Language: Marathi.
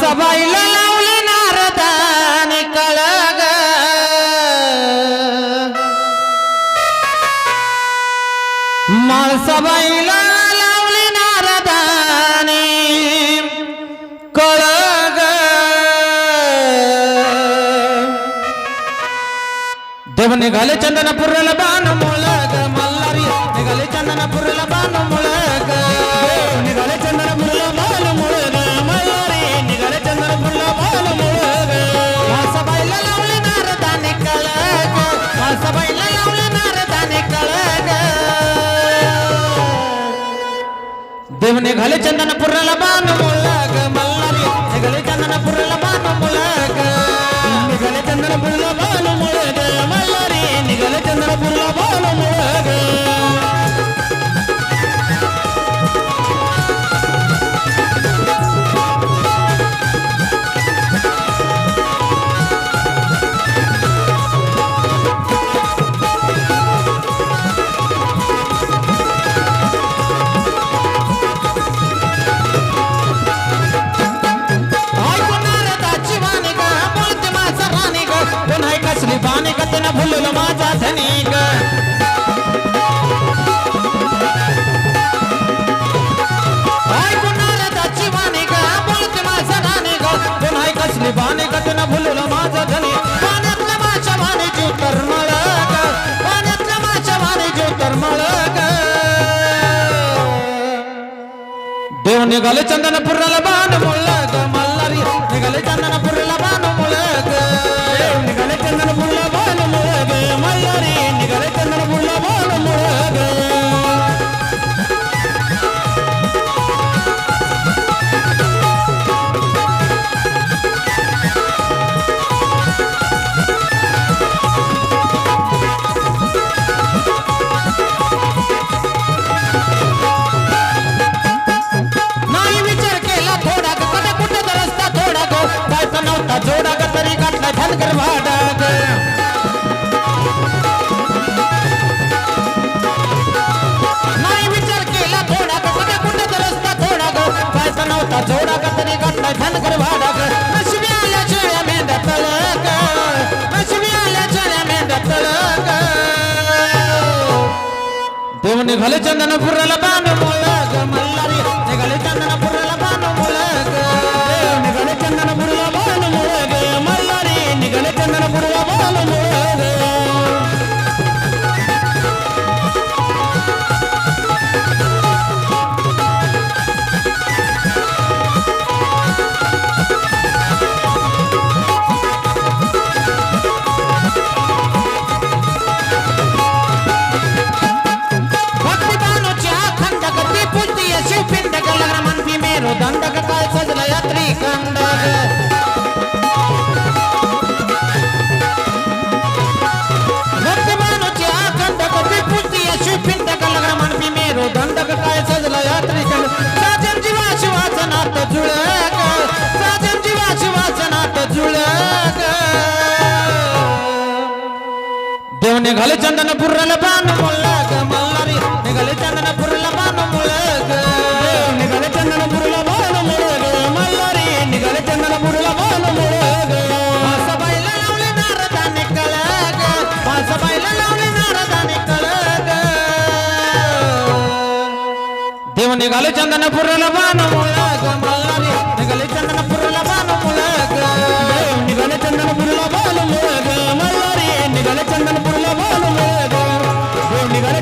सबाईला लावली नारदाने कळग. माळसाबाईला लावली नारदाने कळग. देव निघाले चंदनपूरला बाण मुळग मल्हारी. निघाले चंदनपूरला बाण मुळग निघाले चंदनपुराला बाण मुळग मल्हारी निघाले चंदनपुराला बाण मुळग निघाले चंदनपुरला बाणी माझा धनी ग ऐकून नारदाची वाणी ग बोलते माझा राणी ग. पुन्हा कसली माझा धनी पाण्यातल्या माझ्या वाणी जीव तरमळ ग पाण्यातल्या माझ्या वाणी जीव तरमळ देव निघाले चंदनपुराला बाण मुळक निघाले चंदनपुराला देव निघाले चंदनपुराला बाण मुळग मल्हारी. निघाले चंदनपुराला बाण. देव निघाले चंदनपुराला बाण मुळग मल्हारी निघाले चंदनपुराला बाण मुळग देव निघाले चंदनपुराला बाण मुळग मल्हारी। निघाले चंदनपुराला बाण मुळग देव निघाले